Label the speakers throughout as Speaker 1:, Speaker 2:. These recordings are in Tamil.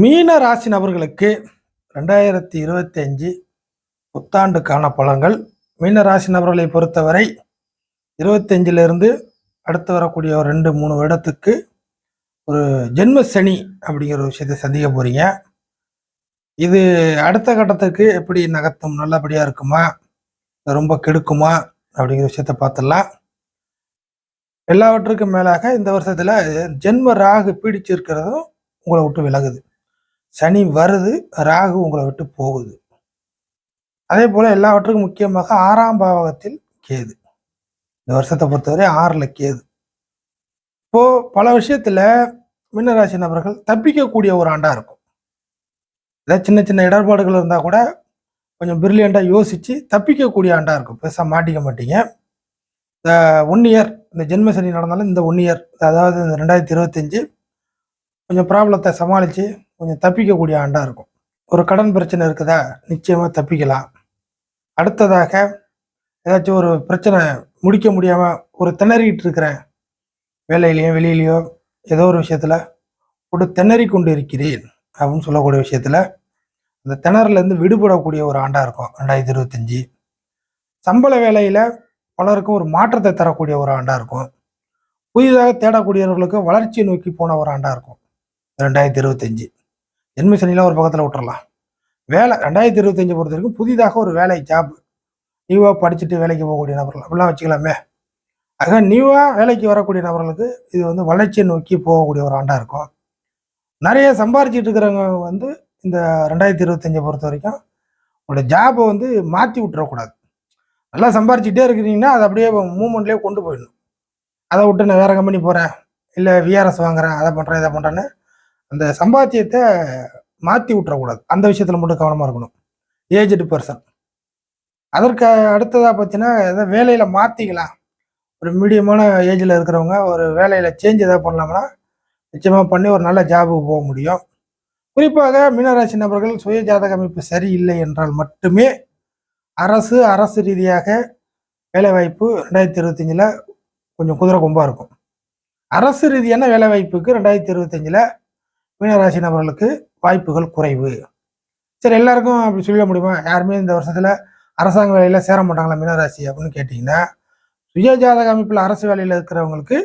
Speaker 1: மீன ராசி நபர்களுக்கு ரெண்டாயிரத்தி இருபத்தி அஞ்சு புத்தாண்டுக்கான பலன்கள். மீன ராசி நபர்களை பொறுத்தவரை இருபத்தஞ்சிலிருந்து அடுத்து வரக்கூடிய ஒரு ரெண்டு மூணு வருடத்துக்கு ஒரு ஜென்ம சனி அப்படிங்கிற ஒரு விஷயத்தை சந்திக்க போறீங்க. இது அடுத்த கட்டத்துக்கு எப்படி நகர்த்தும் நல்லபடியா இருக்குமா ரொம்ப கெடுக்குமா அப்படிங்கிற விஷயத்த பார்த்துடலாம். எல்லாவற்றுக்கும் மேலாக இந்த வருஷத்துல ஜென்ம ராகு பீடிச்சு இருக்கிறதும் உங்களை விட்டு விலகுது. சனி வருது ராகு உங்களை விட்டு போகுது. அதே போல எல்லாவற்றுக்கும் முக்கியமாக ஆறாம் பாவகத்தில் கேது. இந்த வருஷத்தை பொறுத்தவரை ஆறில் கேது. இப்போ பல விஷயத்துல மீனராசி நபர்கள் தப்பிக்கக்கூடிய ஒரு ஆண்டா இருக்கும். ஏதாவது சின்ன சின்ன இடர்பாடுகள் இருந்தா கூட கொஞ்சம் பிரில்லியண்டாக யோசிச்சு தப்பிக்கக்கூடிய ஆண்டா இருக்கும். பெருசாக மாட்டிக்க மாட்டீங்க. இந்த ஒன் இயர் இந்த ஜென்ம சனி நடந்தாலும் இந்த ஒன் இயர் அதாவது இந்த ரெண்டாயிரத்தி இருபத்தஞ்சு கொஞ்சம் ப்ராப்ளத்தை சமாளித்து கொஞ்சம் தப்பிக்கக்கூடிய ஆண்டாக இருக்கும். ஒரு கடன் பிரச்சனை இருக்குதா? நிச்சயமாக தப்பிக்கலாம். அடுத்ததாக ஏதாச்சும் ஒரு பிரச்சனை முடிக்க முடியாமல் ஒரு திணறிக்கிட்டு இருக்கிறேன் வேலையிலையோ வெளியிலையோ ஏதோ ஒரு விஷயத்தில் ஒரு திணறி கொண்டு இருக்கிறேன் அப்படின்னு சொல்லக்கூடிய விஷயத்தில் அந்த திணறுலேருந்து விடுபடக்கூடிய ஒரு ஆண்டாக இருக்கும். ரெண்டாயிரத்தி இருபத்தஞ்சி. சம்பள வேலையில் பலருக்கும் ஒரு மாற்றத்தை தரக்கூடிய ஒரு ஆண்டாக இருக்கும். புதிதாக தேடக்கூடியவர்களுக்கு வளர்ச்சியை நோக்கி போன ஒரு ஆண்டாக இருக்கும். ரெண்டாயிரத்தி இருபத்தஞ்சி. ஜென்ம சனிலாம் ஒரு பக்கத்தில் விட்டுறலாம். வேலை ரெண்டாயிரத்தி இருபத்தஞ்சு பொறுத்த வரைக்கும் புதிதாக ஒரு வேலை ஜாப் நியூவாக படிச்சுட்டு வேலைக்கு போகக்கூடிய நபர்கள். அப்படிலாம் வச்சுக்கலாமே. ஆக நியூவாக வேலைக்கு வரக்கூடிய நபர்களுக்கு இது வந்து வளர்ச்சியை நோக்கி போகக்கூடிய ஒரு ஆண்டாக இருக்கும். நிறைய சம்பாரிச்சிட்டு இருக்கிறவங்க வந்து இந்த ரெண்டாயிரத்தி இருபத்தஞ்சை பொறுத்த வரைக்கும் உங்களோட ஜாபை வந்து மாற்றி விட்டுறக்கூடாது. நல்லா சம்பாரிச்சிட்டே இருக்கிறீங்கன்னா அதை அப்படியே மூமெண்ட்லேயே கொண்டு போயிடணும். அதை விட்டு நான் வேறு கம்பெனி போகிறேன் இல்லை விஆர்எஸ் வாங்குறேன் அதை பண்ணுறேன் இதை பண்ணுறேன்னு அந்த சம்பாத்தியத்தை மாற்றி விட்டுறக்கூடாது. அந்த விஷயத்தில் மட்டும் கவனமாக இருக்கணும். ஏஜ்டு பர்சன் அதற்கு அடுத்ததாக பார்த்தீங்கன்னா எதாவது வேலையில் மாற்றிக்கலாம் ஒரு மீடியமான ஏஜில் இருக்கிறவங்க ஒரு வேலையில் சேஞ்ச் எதாவது பண்ணலாம்னா நிச்சயமாக பண்ணி ஒரு நல்ல ஜாபுக்கு போக முடியும். குறிப்பாக மீனராசி நபர்கள் சுய ஜாதக அமைப்பு சரியில்லை என்றால் மட்டுமே அரசு அரசு ரீதியாக வேலைவாய்ப்பு ரெண்டாயிரத்தி இருபத்தஞ்சில் கொஞ்சம் குதிரை கொம்பாக இருக்கும். அரசு ரீதியான வேலைவாய்ப்புக்கு ரெண்டாயிரத்தி இருபத்தஞ்சில் மீனராசி நபர்களுக்கு வாய்ப்புகள் குறைவு. சரி எல்லாருக்கும் அப்படி சொல்ல முடியுமா? யாருமே இந்த வருஷத்தில் அரசாங்க வேலையில் சேர மாட்டாங்களா மீனராசி அப்படின்னு கேட்டிங்கன்னா சுய ஜாதக அமைப்பில் அரசு வேலையில் இருக்கிறவங்களுக்கு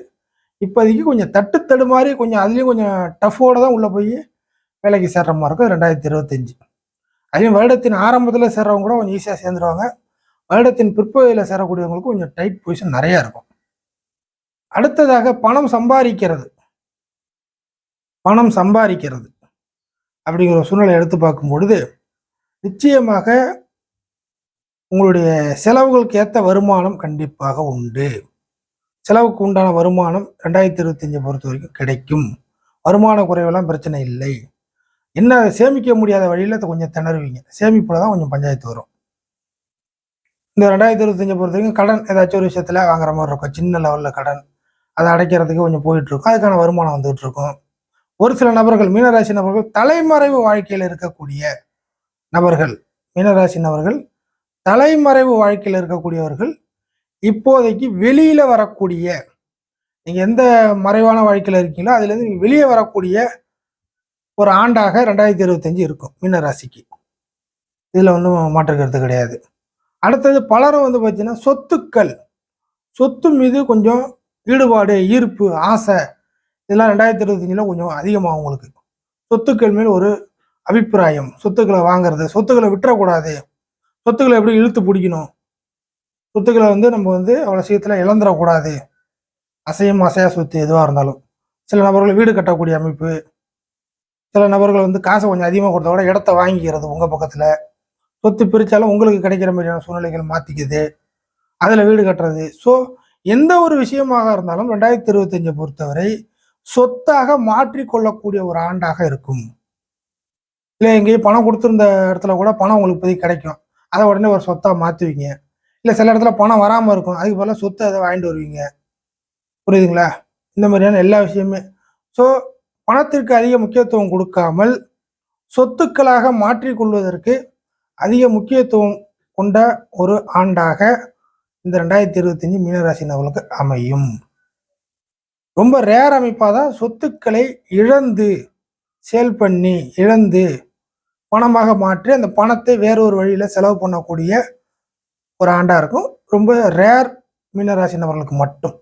Speaker 1: இப்போதைக்கு கொஞ்சம் தட்டு தடு மாதிரி கொஞ்சம் அதுலேயும் கொஞ்சம் டஃப்போடு தான் உள்ளே போய் வேலைக்கு சேர்ற மாதிரி இருக்கும். ரெண்டாயிரத்தி இருபத்தஞ்சு. அதையும் வருடத்தின் ஆரம்பத்தில் சேர்றவங்க கூட கொஞ்சம் ஈஸியாக சேர்ந்துருவாங்க. வருடத்தின் பிற்பகுதியில் சேரக்கூடியவங்களுக்கு கொஞ்சம் டைட் பொசிஷன் நிறையா இருக்கும். அடுத்ததாக பணம் சம்பாதிக்கிறது. பணம் சம்பாதிக்கிறது அப்படிங்கிற ஒரு சூழ்நிலை எடுத்து பார்க்கும் பொழுது நிச்சயமாக உங்களுடைய செலவுகளுக்கு ஏற்ற வருமானம் கண்டிப்பாக உண்டு. செலவுக்கு உண்டான வருமானம் ரெண்டாயிரத்தி இருபத்தஞ்சை பொறுத்த வரைக்கும் கிடைக்கும். வருமான குறைவெல்லாம் பிரச்சனை இல்லை. என்ன சேமிக்க முடியாத வழியில் கொஞ்சம் திணறுவீங்க. சேமிப்பில் தான் கொஞ்சம் பஞ்சாயத்து வரும். இந்த ரெண்டாயிரத்தி இருபத்தஞ்சை பொறுத்த வரைக்கும் கடன் ஏதாச்சும் ஒரு விஷயத்தில் வாங்குற மாதிரி இருக்கும். சின்ன லெவலில் கடன் அதை அடைக்கிறதுக்கு கொஞ்சம் போயிட்டுருக்கும் அதுக்கான வருமானம் வந்துகிட்டு இருக்கும். ஒரு சில நபர்கள் மீனராசி நபர்கள் தலைமறைவு வாழ்க்கையில் இருக்கக்கூடிய நபர்கள். மீனராசி நபர்கள் தலைமறைவு வாழ்க்கையில் இருக்கக்கூடியவர்கள் இப்போதைக்கு வெளியில் வரக்கூடிய நீங்கள் எந்த மறைவான வாழ்க்கையில் இருக்கீங்களோ அதுலேருந்து நீங்கள் வெளியே வரக்கூடிய ஒரு ஆண்டாக ரெண்டாயிரத்தி இருபத்தஞ்சு இருக்கும் மீனராசிக்கு. இதில் ஒன்றும் மாற்று கருத்து கிடையாது. அடுத்தது பலரும் வந்து பார்த்தீங்கன்னா சொத்துக்கள் சொத்து மீது கொஞ்சம் ஈடுபாடு ஈர்ப்பு ஆசை இதெல்லாம் ரெண்டாயிரத்தி இருபத்தஞ்சில் கொஞ்சம் அதிகமாகும் உங்களுக்கு. சொத்துக்கள் மேல் ஒரு அபிப்பிராயம். சொத்துக்களை வாங்குறது. சொத்துக்களை விட்டுறக்கூடாது. சொத்துக்களை எப்படி இழுத்து பிடிக்கணும்? சொத்துக்களை வந்து நம்ம வந்து அவ்வளோ சீக்கிரத்தில் இழந்துடக்கூடாது அசையும் அசையா சொத்து எதுவாக இருந்தாலும். சில நபர்கள் வீடு கட்டக்கூடிய அமைப்பு. சில நபர்கள் வந்து காசை கொஞ்சம் அதிகமாக கொடுத்தா கூட இடத்த வாங்கிக்கிறது உங்கள் பக்கத்தில். சொத்து பிரித்தாலும் உங்களுக்கு கிடைக்கிற மாதிரியான சூழ்நிலைகள் மாற்றிக்குது அதில் வீடு கட்டுறது. ஸோ எந்த ஒரு விஷயமாக இருந்தாலும் ரெண்டாயிரத்தி இருபத்தஞ்சை பொறுத்தவரை சொத்தாக மாற்றிக்கொள்ளக்கூடிய ஒரு ஆண்டாக இருக்கும். இல்லை எங்கேயும் பணம் கொடுத்துருந்த இடத்துல கூட பணம் உங்களுக்கு இப்போதைக்கு கிடைக்கும். அதை உடனே ஒரு சொத்தாக மாற்றுவீங்க இல்லை சில இடத்துல பணம் வராமல் இருக்கும். அதுக்கு பதிலாக சொத்தை அதை வாங்கிட்டு வருவீங்க. புரியுதுங்களா? இந்த மாதிரியான எல்லா விஷயமே. ஸோ பணத்திற்கு அதிக முக்கியத்துவம் கொடுக்காமல் சொத்துக்களாக மாற்றிக்கொள்வதற்கு அதிக முக்கியத்துவம் கொண்ட ஒரு ஆண்டாக இந்த ரெண்டாயிரத்தி இருபத்தஞ்சு மீனராசி நபர்களுக்கு அமையும். ரொம்ப ரேர் அமைப்பாக தான் சொத்துக்களை இழந்து சேல் பண்ணி இழந்து பணமாக மாற்றி அந்த பணத்தை வேறொரு வழியில் செலவு பண்ணக்கூடிய ஒரு ஆண்டாக இருக்கும். ரொம்ப ரேர் மீனராசி நபர்களுக்கு மட்டும்.